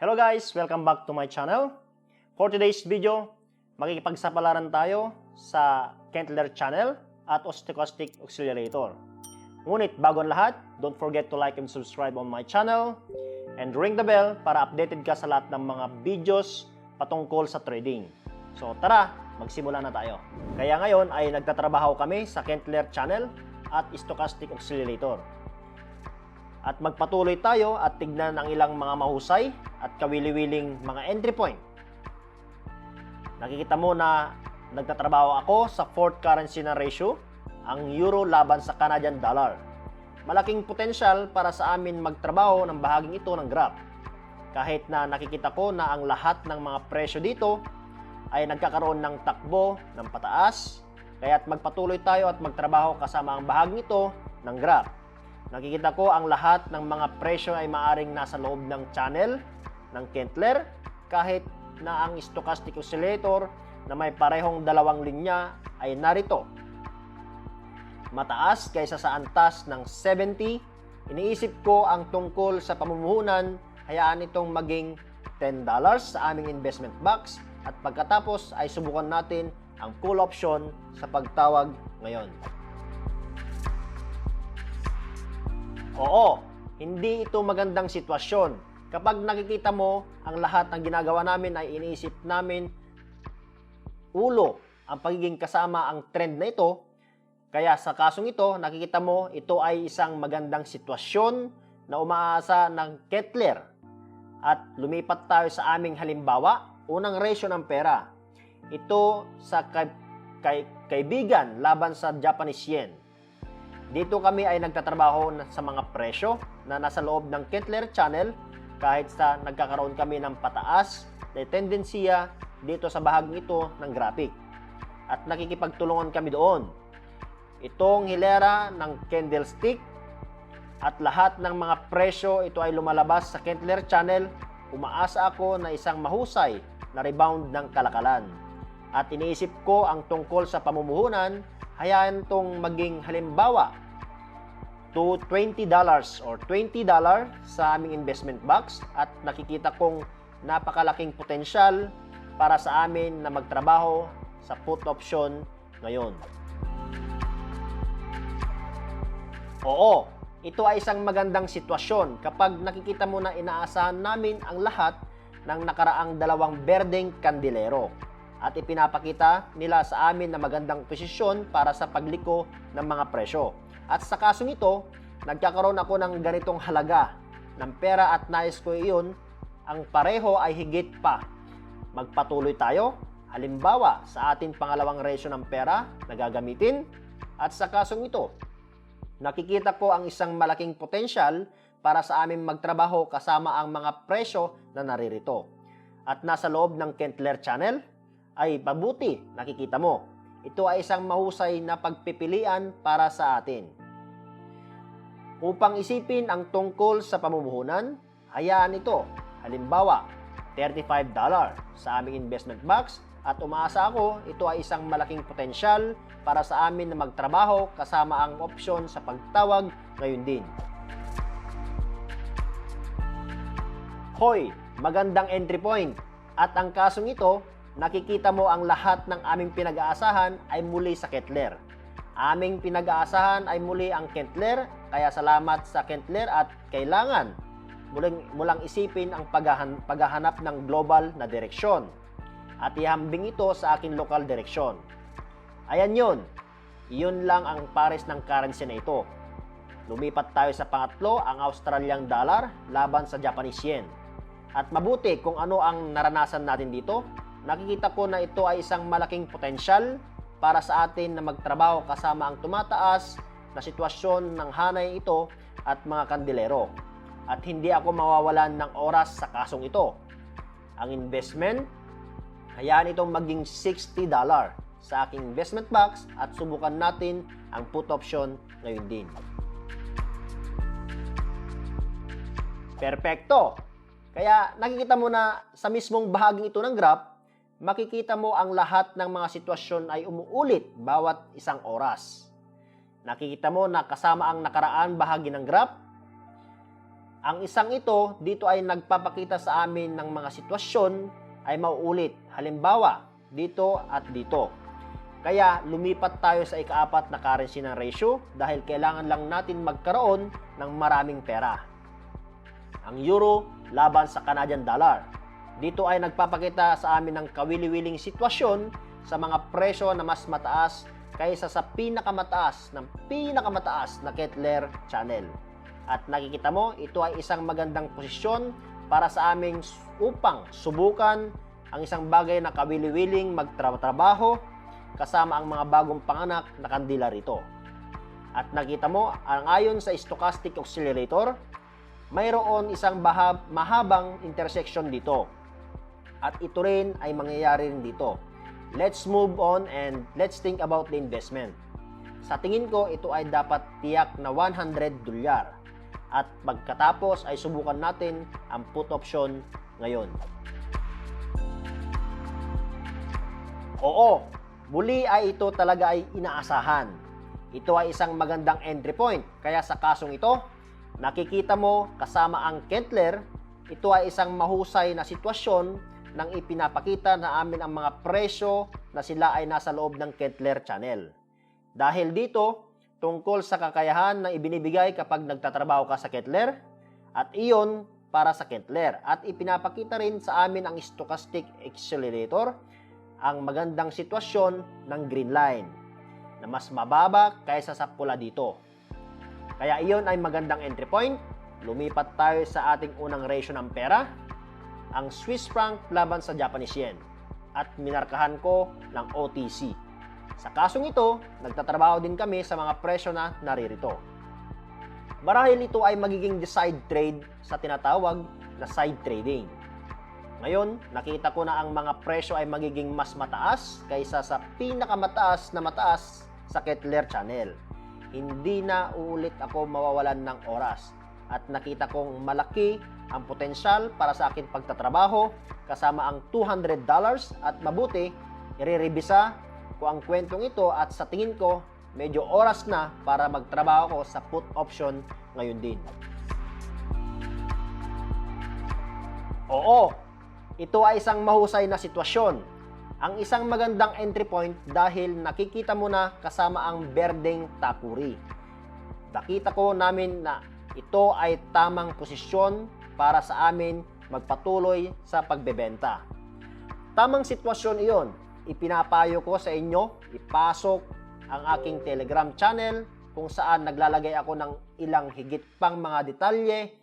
Hello guys! Welcome back to my channel. For today's video, makikipagsapalaran tayo sa Kentler channel at Osteocaustic Accelerator. Ngunit bago ang lahat, don't forget to like and subscribe on my channel and ring the bell para updated ka sa lahat ng mga videos patungkol sa trading. So tara, magsimula na tayo. Kaya ngayon ay nagtatrabaho kami sa Kentler channel at Stochastic Accelerator at magpatuloy tayo at tignan ang ilang mga mahusay at kawili-wiling mga entry point. Nakikita mo na nagtatrabaho ako sa fourth currency na ratio, ang euro laban sa Canadian dollar. Malaking potensyal para sa amin magtrabaho ng bahaging ito ng graph. Kahit na nakikita ko na ang lahat ng mga presyo dito ay nagkakaroon ng takbo ng pataas, kaya't magpatuloy tayo at magtrabaho kasama ang bahaging ito ng graph. Nakikita ko ang lahat ng mga presyo ay maaring nasa loob ng channel ng Kentler kahit na ang stochastic oscillator na may parehong dalawang linya ay narito. Mataas kaysa sa antas ng 70, iniisip ko ang tungkol sa pamumuhunan, hayaan itong maging $10 sa aming investment box at pagkatapos ay subukan natin ang call option sa pagtawag ngayon. Oo, hindi ito magandang sitwasyon. Kapag nakikita mo, ang lahat ng ginagawa namin ay iniisip namin ulo ang pagiging kasama ang trend na ito. Kaya sa kasong ito, nakikita mo, ito ay isang magandang sitwasyon na umaasa ng Kettler. At lumipat tayo sa aming halimbawa, unang ratio ng pera. Ito sa kay, kay, kaibigan laban sa Japanese yen. Dito kami ay nagtatrabaho na- sa mga presyo na nasa loob ng Kentler Channel kahit sa nagkakaroon kami ng pataas na tendensiya dito sa bahaging ito ng graphic. At nakikipagtulungan kami doon. Itong hilera ng candlestick at lahat ng mga presyo ito ay lumalabas sa Kentler Channel. Umaasa ako na isang mahusay na rebound ng kalakalan. At iniisip ko ang tungkol sa pamumuhunan hayaan itong maging halimbawa to $20 or $20 sa aming investment box at nakikita kong napakalaking potensyal para sa amin na magtrabaho sa put option ngayon. Oo, ito ay isang magandang sitwasyon kapag nakikita mo na inaasahan namin ang lahat ng nakaraang dalawang berdeng kandilero at ipinapakita nila sa amin na magandang posisyon para sa pagliko ng mga presyo. At sa kasong ito, nagkakaroon ako ng ganitong halaga ng pera at nais ko iyon, ang pareho ay higit pa. Magpatuloy tayo, halimbawa sa ating pangalawang ratio ng pera na gagamitin, at sa kasong ito, nakikita ko ang isang malaking potensyal para sa aming magtrabaho kasama ang mga presyo na naririto. At nasa loob ng Kentler Channel, ay pabuti, nakikita mo. Ito ay isang mahusay na pagpipilian para sa atin. Upang isipin ang tungkol sa pamumuhunan, hayaan ito. Halimbawa, $35 sa aming investment box at umaasa ako ito ay isang malaking potensyal para sa amin na magtrabaho kasama ang opsyon sa pagtawag ngayon din. Hoy, magandang entry point. At ang kasong ito, nakikita mo ang lahat ng aming pinag-aasahan ay muli sa Kentler. Aming pinag-aasahan ay muli ang Kentler, kaya salamat sa Kentler at kailangan mulang, mulang isipin ang paghahan, paghahanap ng global na direksyon at ihambing ito sa aking lokal direksyon. Ayan yun. Iyon lang ang pares ng currency na ito. Lumipat tayo sa pangatlo, ang Australian dollar laban sa Japanese yen. At mabuti kung ano ang naranasan natin dito, nakikita ko na ito ay isang malaking potensyal para sa atin na magtrabaho kasama ang tumataas na sitwasyon ng hanay ito at mga kandilero. At hindi ako mawawalan ng oras sa kasong ito. Ang investment, hayaan itong maging $60 sa aking investment box at subukan natin ang put option ngayon din. Perfecto! Kaya nakikita mo na sa mismong bahaging ito ng graph, makikita mo ang lahat ng mga sitwasyon ay umuulit bawat isang oras. Nakikita mo na kasama ang nakaraan bahagi ng graph, Ang isang ito, dito ay nagpapakita sa amin ng mga sitwasyon ay mauulit. Halimbawa, dito at dito. Kaya lumipat tayo sa ikaapat na currency ng ratio dahil kailangan lang natin magkaroon ng maraming pera. Ang euro laban sa Canadian dollar. Dito ay nagpapakita sa amin ng kawili-wiling sitwasyon sa mga presyo na mas mataas kaysa sa pinakamataas ng pinakamataas na Kettler channel. At nakikita mo, ito ay isang magandang posisyon para sa aming upang subukan ang isang bagay na kawili-wiling magtrabaho kasama ang mga bagong panganak na kandila rito. At nakita mo, ang ayon sa stochastic oscillator, mayroon isang bahab, mahabang intersection dito. At ito rin ay mangyayari rin dito. Let's move on and let's think about the investment. Sa tingin ko, ito ay dapat tiyak na 100 dolyar. At pagkatapos ay subukan natin ang put option ngayon. Oo, muli ay ito talaga ay inaasahan. Ito ay isang magandang entry point. Kaya sa kasong ito, nakikita mo kasama ang Kentler, ito ay isang mahusay na sitwasyon nang ipinapakita na amin ang mga presyo na sila ay nasa loob ng Kentler channel. Dahil dito, tungkol sa kakayahan na ibinibigay kapag nagtatrabaho ka sa Kentler, at iyon para sa Kentler. At ipinapakita rin sa amin ang stochastic accelerator, ang magandang sitwasyon ng green line na mas mababa kaysa sa pula dito. Kaya iyon ay magandang entry point. Lumipat tayo sa ating unang ratio ng pera, ang Swiss franc laban sa Japanese yen at minarkahan ko ng OTC. Sa kasong ito, nagtatrabaho din kami sa mga presyo na naririto. Marahil ito ay magiging decide trade sa tinatawag na side trading. Ngayon, nakita ko na ang mga presyo ay magiging mas mataas kaysa sa pinakamataas na mataas sa Kettler Channel. Hindi na uulit ako mawawalan ng oras at nakita kong malaki ang potensyal para sa akin pagtatrabaho kasama ang $200 at mabuti irerebisa ko ang kwentong ito at sa tingin ko medyo oras na para magtrabaho ko sa put option ngayon din. Oo, ito ay isang mahusay na sitwasyon. Ang isang magandang entry point dahil nakikita mo na kasama ang berdeng takuri. Nakita ko namin na ito ay tamang posisyon para sa amin magpatuloy sa pagbebenta. Tamang sitwasyon iyon. Ipinapayo ko sa inyo, ipasok ang aking Telegram channel kung saan naglalagay ako ng ilang higit pang mga detalye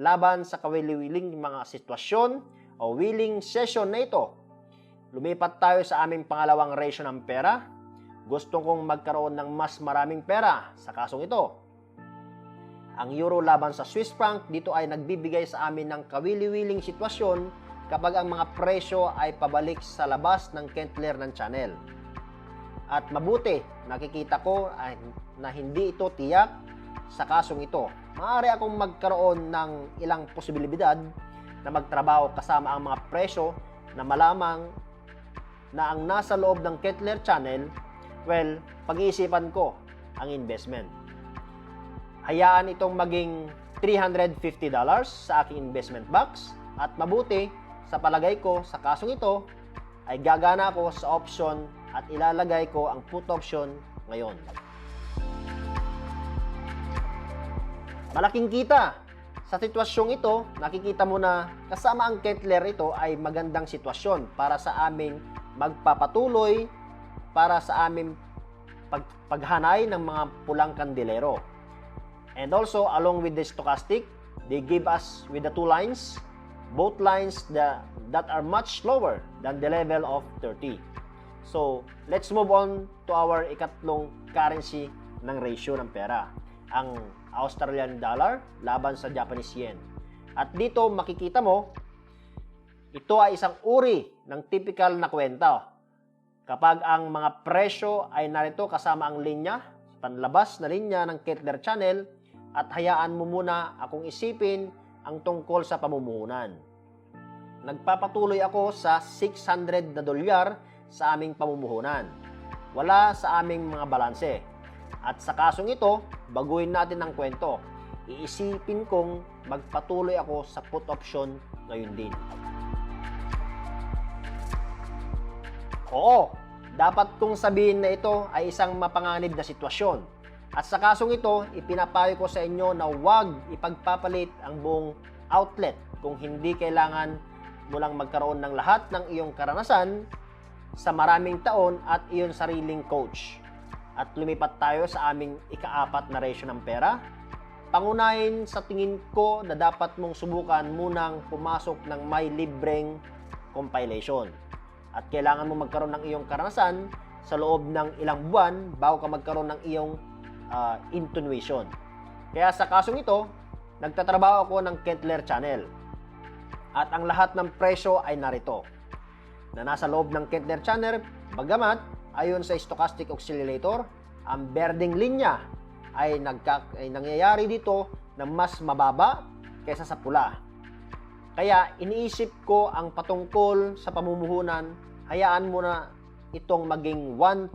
laban sa kawili-wiling mga sitwasyon o willing session na ito. Lumipat tayo sa aming pangalawang ratio ng pera. Gusto kong magkaroon ng mas maraming pera sa kasong ito. Ang euro laban sa Swiss franc dito ay nagbibigay sa amin ng kawili-wiling sitwasyon kapag ang mga presyo ay pabalik sa labas ng Kentler ng channel. At mabuti, nakikita ko ay, na hindi ito tiyak sa kasong ito. Maaari akong magkaroon ng ilang posibilidad na magtrabaho kasama ang mga presyo na malamang na ang nasa loob ng Kettler Channel, well, pag-iisipan ko ang investment. Hayaan itong maging $350 sa aking investment box at mabuti sa palagay ko sa kasong ito ay gagana ako sa option at ilalagay ko ang put option ngayon. Malaking kita. Sa sitwasyong ito, nakikita mo na kasama ang Kettler ito ay magandang sitwasyon para sa aming magpapatuloy para sa aming pag paghanay ng mga pulang kandilero. And also, along with the stochastic, they give us with the two lines, both lines that, that are much lower than the level of 30. So, let's move on to our ikatlong currency ng ratio ng pera. Ang Australian dollar laban sa Japanese yen. At dito makikita mo, ito ay isang uri ng typical na kwenta. Kapag ang mga presyo ay narito kasama ang linya, panlabas na linya ng Kettler Channel, at hayaan mo muna akong isipin ang tungkol sa pamumuhunan. Nagpapatuloy ako sa 600 na dolyar sa aming pamumuhunan. Wala sa aming mga balanse. At sa kasong ito, baguhin natin ang kwento. iisipin kong magpatuloy ako sa put option ngayon din. Oo, dapat kong sabihin na ito ay isang mapanganib na sitwasyon. At sa kasong ito, ipinapayo ko sa inyo na huwag ipagpapalit ang buong outlet kung hindi kailangan mo lang magkaroon ng lahat ng iyong karanasan sa maraming taon at iyong sariling coach. At lumipat tayo sa aming ikaapat na ratio ng pera. Pangunahin sa tingin ko na dapat mong subukan munang pumasok ng may libreng compilation. At kailangan mo magkaroon ng iyong karanasan sa loob ng ilang buwan bago ka magkaroon ng iyong ah, intuition. Kaya sa kasong ito, nagtatrabaho ako ng Kentler Channel. At ang lahat ng presyo ay narito. Na nasa loob ng Kentler Channel, bagamat ayon sa Stochastic Oscillator, ang berding linya ay, nagka, ay nangyayari dito na mas mababa kaysa sa pula. Kaya iniisip ko ang patungkol sa pamumuhunan, hayaan mo na itong maging $1,000.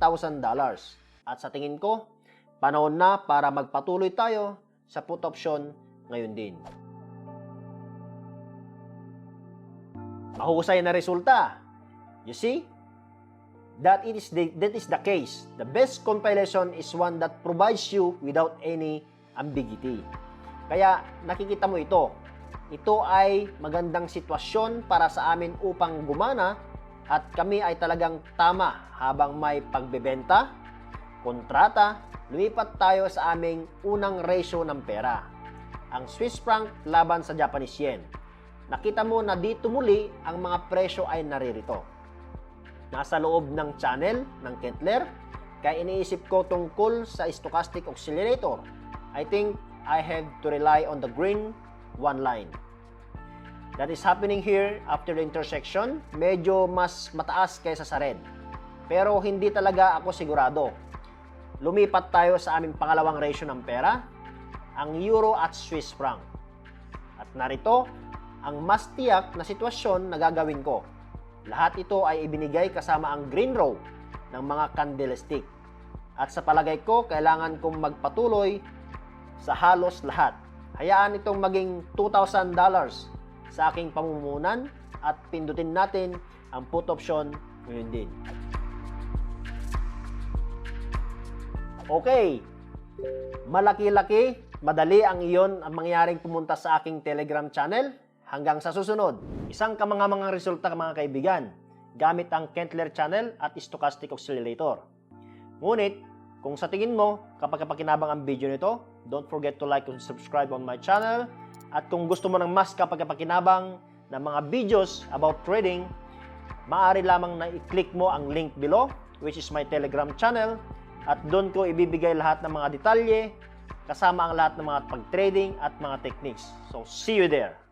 At sa tingin ko, panahon na para magpatuloy tayo sa put option ngayon din. Mahusay na resulta. You see? That it is the, that is the case. The best compilation is one that provides you without any ambiguity. Kaya nakikita mo ito. Ito ay magandang sitwasyon para sa amin upang gumana at kami ay talagang tama habang may pagbebenta, kontrata, lumipat tayo sa aming unang ratio ng pera. Ang Swiss franc laban sa Japanese yen. Nakita mo na dito muli ang mga presyo ay naririto nasa loob ng channel ng Kentler. Kaya iniisip ko tungkol sa stochastic oscillator. I think I have to rely on the green one line. That is happening here after the intersection. Medyo mas mataas kaysa sa red. Pero hindi talaga ako sigurado. Lumipat tayo sa aming pangalawang ratio ng pera, ang euro at Swiss franc. At narito ang mas tiyak na sitwasyon na gagawin ko. Lahat ito ay ibinigay kasama ang green row ng mga candlestick. At sa palagay ko, kailangan kong magpatuloy sa halos lahat. Hayaan itong maging $2,000 sa aking pamumunan at pindutin natin ang put option ngayon din. Okay, malaki-laki, madali ang iyon ang mangyaring pumunta sa aking Telegram channel Hanggang sa susunod, isang kamanga-mga resulta mga kaibigan gamit ang Kentler Channel at Stochastic Oscillator. Ngunit, kung sa tingin mo kapag kapakinabang ang video nito, don't forget to like and subscribe on my channel. At kung gusto mo ng mas kapag kapakinabang ng mga videos about trading, maaari lamang na i-click mo ang link below which is my Telegram channel at doon ko ibibigay lahat ng mga detalye kasama ang lahat ng mga pag-trading at mga techniques. So, see you there!